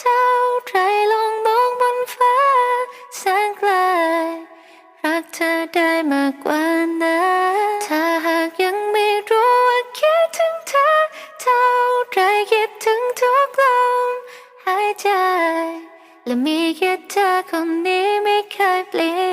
เท่าไรลองมองบนฟ้าแสงไกลรักเธอได้มากกว่านั้นถ้าหากยังไม่รู้ว่าคิดถึงเธอเท่าไรคิดถึงทุกลมหายใจ และมีแค่เธอคนนี้ไม่เคยเปลี่ยน